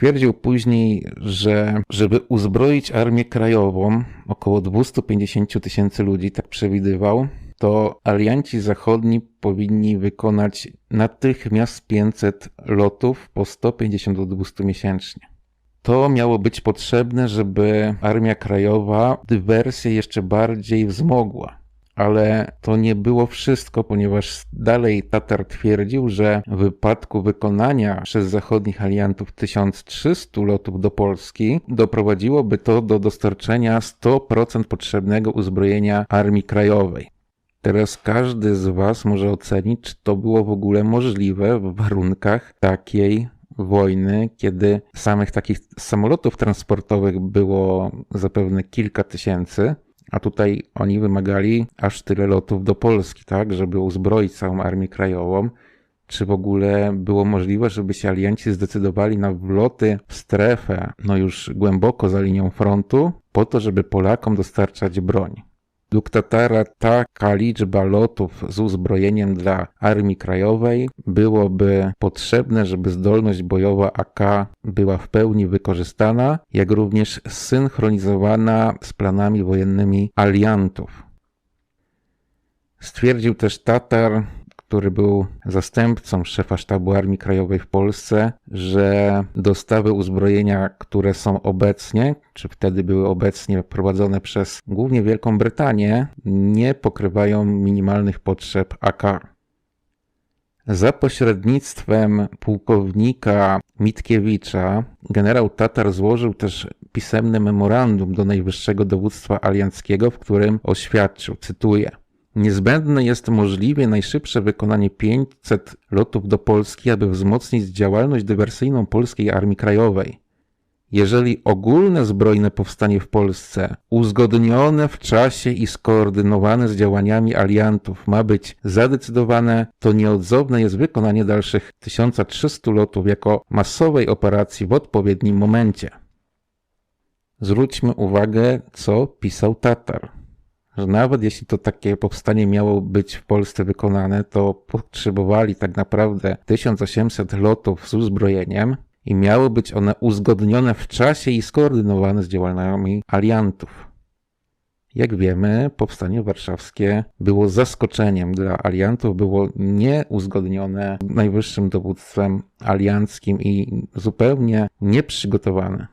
Twierdził później, że żeby uzbroić armię krajową, około 250 tysięcy ludzi, tak przewidywał, to alianci zachodni powinni wykonać natychmiast 500 lotów po 150 do 200 miesięcznie. To miało być potrzebne, żeby Armia Krajowa dywersję jeszcze bardziej wzmogła. Ale to nie było wszystko, ponieważ dalej Tatar twierdził, że w wypadku wykonania przez zachodnich aliantów 1300 lotów do Polski doprowadziłoby to do dostarczenia 100% potrzebnego uzbrojenia Armii Krajowej. Teraz każdy z Was może ocenić, czy to było w ogóle możliwe w warunkach takiej wojny, kiedy samych takich samolotów transportowych było zapewne kilka tysięcy, a tutaj oni wymagali aż tyle lotów do Polski, tak, żeby uzbroić całą armię krajową. Czy w ogóle było możliwe, żeby się alianci zdecydowali na wloty w strefę, no już głęboko za linią frontu, po to, żeby Polakom dostarczać broń? Według Tatara taka liczba lotów z uzbrojeniem dla Armii Krajowej byłoby potrzebne, żeby zdolność bojowa AK była w pełni wykorzystana, jak również synchronizowana z planami wojennymi aliantów. Stwierdził też Tatar, który był zastępcą szefa sztabu Armii Krajowej w Polsce, że dostawy uzbrojenia, które są obecnie, czy wtedy były obecnie prowadzone przez głównie Wielką Brytanię, nie pokrywają minimalnych potrzeb AK. Za pośrednictwem pułkownika Mitkiewicza generał Tatar złożył też pisemne memorandum do najwyższego dowództwa alianckiego, w którym oświadczył, cytuję, Niezbędne jest możliwie najszybsze wykonanie 500 lotów do Polski, aby wzmocnić działalność dywersyjną Polskiej Armii Krajowej. Jeżeli ogólne zbrojne powstanie w Polsce, uzgodnione w czasie i skoordynowane z działaniami aliantów, ma być zadecydowane, to nieodzowne jest wykonanie dalszych 1300 lotów jako masowej operacji w odpowiednim momencie. Zwróćmy uwagę, co pisał Tatar że nawet jeśli to takie powstanie miało być w Polsce wykonane, to potrzebowali tak naprawdę 1800 lotów z uzbrojeniem i miały być one uzgodnione w czasie i skoordynowane z działaniami aliantów. Jak wiemy, powstanie warszawskie było zaskoczeniem dla aliantów, było nieuzgodnione najwyższym dowództwem alianckim i zupełnie nieprzygotowane.